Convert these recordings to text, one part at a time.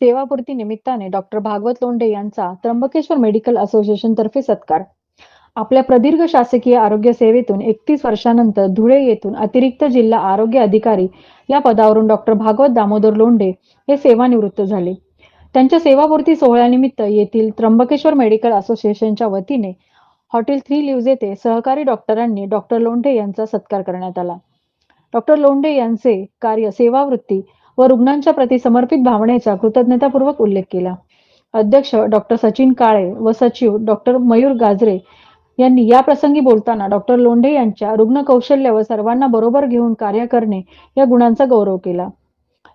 सेवापूर्ती निमित्ताने डॉक्टर भागवत लोंढे यांचा Trimbakeshwar medical association तर्फे सत्कार. आपल्या प्रदीर्घ शासकीय आरोग्य सेवेतून एकतीस वर्षानंतर धुळे येथून अतिरिक्त जिल्हा आरोग्य अधिकारी या पदावरून डॉक्टर भागवत दामोदर लोंढे हे सेवानिवृत्त झाले. त्यांच्या सेवापूर्ती सोहळ्यानिमित्त येथील त्र्यंबकेश्वर मेडिकल असोसिएशनच्या वतीने हॉटेल थ्री लिव्ज येथे सहकारी डॉक्टरांनी डॉक्टर लोंढे यांचा सत्कार करण्यात आला. डॉक्टर लोंढे यांचे कार्य सेवावृत्ती व रुग्णांच्या प्रती समर्पित भावनेचा कृतज्ञतापूर्वक उल्लेख केला. अध्यक्ष डॉक्टर सचिन काळे व सचिव डॉक्टर मयूर गाजरे यांनी या प्रसंगी बोलताना डॉक्टर लोंढे यांच्या रुग्ण कौशल्य व सर्वांना बरोबर घेऊन कार्य करणे या गुणांचा गौरव केला.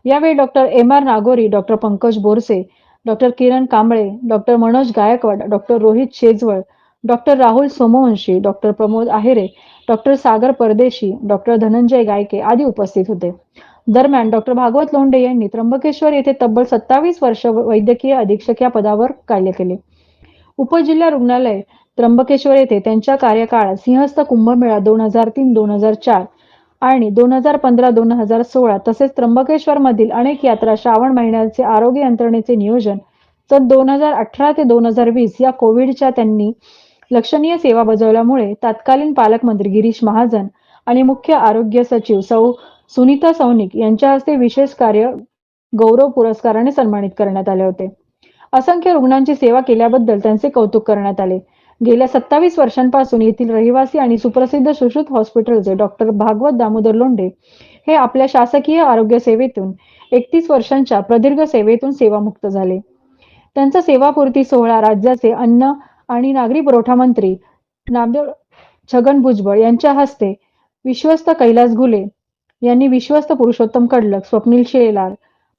यावेळी doctor M R Nagori doctor Pankaj Borse doctor Kiran Kamble doctor Manoj Gaikwad doctor Rohit Shejwal doctor Rahul Somvanshi doctor Pramod Ahere doctor Sagar Pardeshi doctor Dhananjay गायके आदी उपस्थित होते. दरम्यान डॉक्टर भागवत लोंढे यांनी त्र्यंबकेश्वर येथे तब्बल सत्तावीस वर्ष वैद्यकीय अधीक्षक या पदावर कार्य केले. उपजिल्हा रुग्णालय त्र्यंबकेश्वर येथे त्यांच्या कार्यकाळात सिंहस्थ कुंभमेळा दोन हजार तीन दोन हजार चार आणि दोन हजार पंधरा दोन हजार सोळा तसेच त्र्यंबकेश्वर मधील अनेक यात्रा श्रावण महिन्याचे आरोग्य यंत्रणेचे नियोजन तर दोन हजार अठरा ते दोन हजार वीस या कोविडच्या त्यांनी लक्षणीय सेवा बजावल्यामुळे तत्कालीन पालकमंत्री गिरीश महाजन आणि मुख्य आरोग्य सचिव सौ सुनीता सौनिक यांच्या हस्ते विशेष कार्य गौरव पुरस्काराने सन्मानित करण्यात आले होते. असंख्य रुग्णांची सेवा केल्याबद्दल त्यांचे कौतुक करण्यात आले. गेल्या सत्तावीस वर्षांपासून येथील रहिवासी आणि सुप्रसिद्ध सुश्रुत हॉस्पिटलचे डॉक्टर भागवत दामोदर लोंढे हे आपल्या शासकीय आरोग्य सेवेतून एकतीस वर्षांच्या प्रदीर्घ सेवेतून सेवामुक्त झाले. त्यांचा सेवापूर्ती सोहळा राज्याचे अन्न आणि नागरी पुरवठा मंत्री नामदेव छगन भुजबळ यांच्या हस्ते विश्वस्त कैलास घुले यांनी विश्वस्त पुरुषोत्तम कडलक स्वप्नील शेलार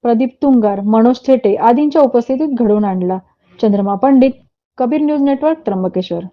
प्रदीप तुंगार मनोज थेटे आदींच्या उपस्थितीत घडवून आणला. Chandrama Pandit Kabir news network Trimbakeshwar.